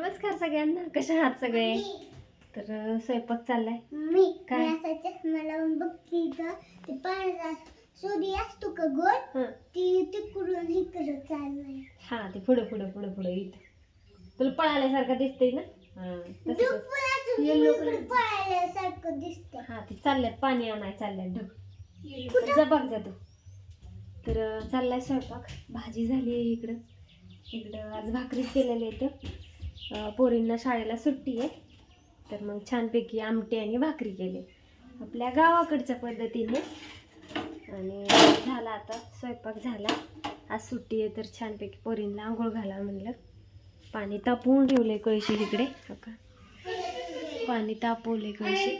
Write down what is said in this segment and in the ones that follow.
नमस्कार सगळ्यांना. कशा आहात सगळे? तर स्वयंपाक चाललाय. मी. काय? मी असा चष्मा लावून बघते इथं. ते पांढरा सूर्य असतो का गोल? हं. ती तिकडून इकडं चाललाय. हा ते पुढे पुढे पुढे पुढे इथं. तुला पळाल्यासारखं दिसतंय ना? हा पळाल्यासारखं दिसतंय. हा ते चालल्यात. पाणी आणाय चालल्यात. ढग जा बघ जा तू. तर चाललाय स्वयंपाक. भाजी झाली इकडं. इकडं आज भाकरीच केलेली आहे अं, पोरींना शाळेला सुट्टी आहे. तर मग छानपैकी आमटी आणि भाकरी केली. आपल्या गावाकडच्या पद्धतीने. आणि झाला आता स्वयंपाक झाला. आज सुट्टी आहे तर छानपैकी पोरींना आंघोळ घाला म्हणलं. पाणी तापवून ठेवलंय कळशी इकडे. का पाणी तापवलंय कळशी.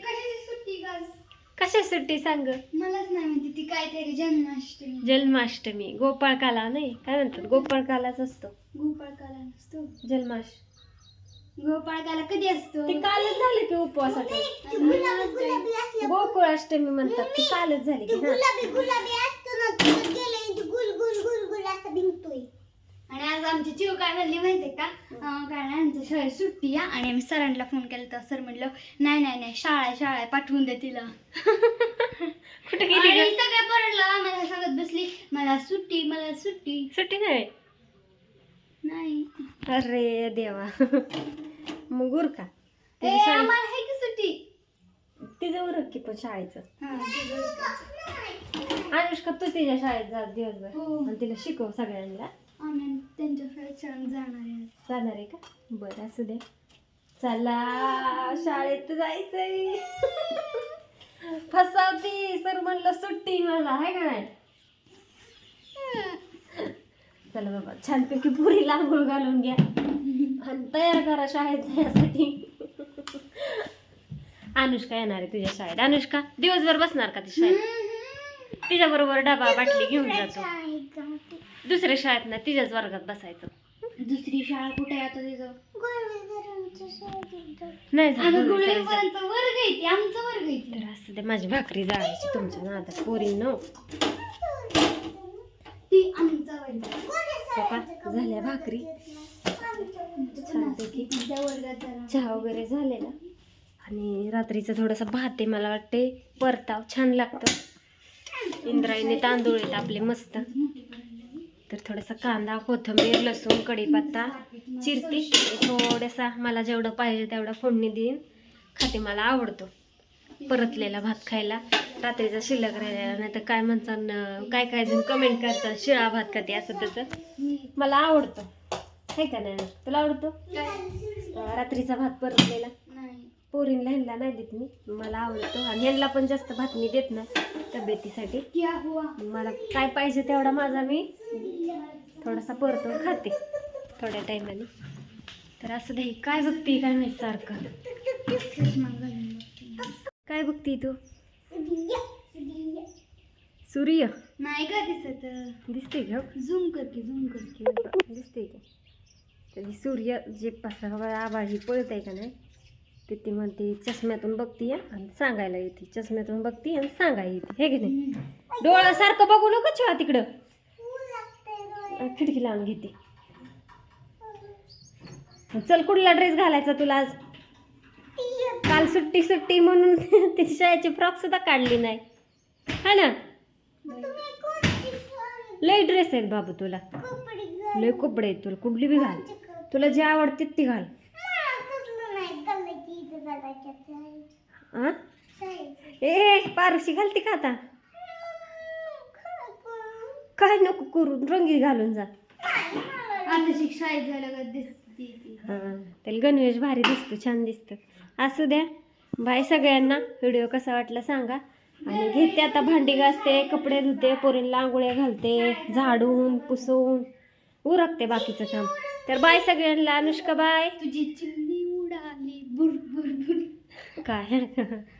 कशा सुट्टी सांग? मलाच नाही माहिती. ती काहीतरी जन्माष्टमी. जन्माष्टमी. गोपाळकाला नाही? काय म्हणतात? गोपाळकालाच असतो. गोपाळकाला नसतो. जन्माष्ट गोपाळकाला कधी असतो? ते कालच झाले की उपवासाचे. गोकुळाष्टमी म्हणतात ती कालच झाली की हा गुलाबी गुलाबी असतो ना तो गेले गुल गुल गुल गुल असं भिंगतोय आणि आज आमची चिव काय झाली माहितीये का? अं, कारण आमच्या शाळेत सुट्टी आहे आणि आम्ही सरांना फोन केला तर सर म्हणलं नाही नाही नाही शाळा आहे, शाळा आहे, पाठवून दे तिला. कुठे गेली आणि ग? सगळ्या पोरांना आम्हाला सांगत बसली. मला सुट्टी मला सुट्टी. सुट्टी नाही. नाही. अरे देवा. मग उरका ए, आम्हाला आहे की सुट्टी? तिचं उरक की पण शाळेचं. हा, तिचं उरकायचं. अनुष्का तू तिच्या शाळेत जा दिवसभर. हो. आणि तिला शिकव सगळ्यांना. आम्ही त्यांच्या शाळेत शाळेत जाणार आहे. जाणार आहे का? बरं असू दे. चला शाळेत जायचंय. फसावती सर म्हणलं सुट्टी मला आहे का नाही? चला बाबा छानपैकी पुरी आंघोळ घालून घ्या. आणि तयार करा शाळेत जाण्यासाठी अनुष्का येणार आहे तुझ्या शाळेत. अनुष्का दिवसभर बसणार का ती शाळेत? तिच्या बरोबर डबा बाटली घेऊन जातो. दुसऱ्या शाळेत ना तिच्याच वर्गात बसायचं. दुसरी शाळा कुठे आहे आता तिचं? नाही झालं आम्ही गुळवेचाळीचं. गुळवेपर्यंत वर्ग येते आमचा वर्ग येते तर असं ते माझी भाकरी जाळायची तुमच्या नादात. पोरी न झाल्या भाकरी. छानपैकी चहा वगैरे झालेला. आणि रात्रीचं थोडंसं भात आहे मला वाटते परताव छान लागतं. इंद्रायणी तांदूळ आहेत आपले मस्त. तर थोडासा कांदा कोथिंबीर लसूण कढीपत्ता चिरते. थोडासा मला जेवढं पाहिजे तेवढा फोडणी देईन. खाते मला आवडतो. परतलेला भात खायला. रात्रीचा शिल्लक राहिलेला नाही तर काय म्हणतात न- काय काय जण कमेंट करतात शिळा भात खाते असं तसं. मला आवडतो. आहे का नाही? तुला आवडतो? रात्रीचा भात परतलेला. नाही. पोरींला ह्यांना नाही देत मी. मला आवडतो. आणि ह्यांना पण जास्त भात मी देत नाही तब्येतीसाठी. मला काय पाहिजे तेवढा माझा मी थोडासा परतून खाते. थोड्या टायमाने तर असं दे. काय बघते काय नाही सारखं. बघते तू सूर्य नाही का दिसत दिसते का झूम करते झूम करते दिसते का तरी सूर्य जे पासा आबाळी पळत आहे का नाही ते ती म्हणते चष्म्यातून बघतीये आणि सांगायला येते चष्म्यातून बघती आणि सांगायला येते हे की नाही डोळ्यासारखं बघू नको छवा तिकडं खिडकी लावून घेते चल कुठला ड्रेस घालायचा तुला आज काल सुट्टी सुट्टी म्हणून तिची शाळेची फ्रॉक सुद्धा काढली नाही. हा ना? लय ड्रेस आहेत बाबू तुला. लय कपडे आहेत तुला. कुठली बी घाल. तुला जे आवडते ती घाल. ए पारशी घालते का आता? काय नको करून रंगी घालून जा. आता शिक्षा झालं हा. त्याला गणवेश भारी दिसतो छान दिसतं. असू द्या. बाय सगळ्यांना व्हिडिओ कसा वाटला सांगा. आणि घेते आता भांडी घासते कपडे धुते पोरींला आंघोळ्या घालते झाडून पुसून उरकते बाकीचं काम. तर बाय सगळ्यांना अनुष्का बाय. तुझी चिमणी उडाली बुर बुर बुर काय?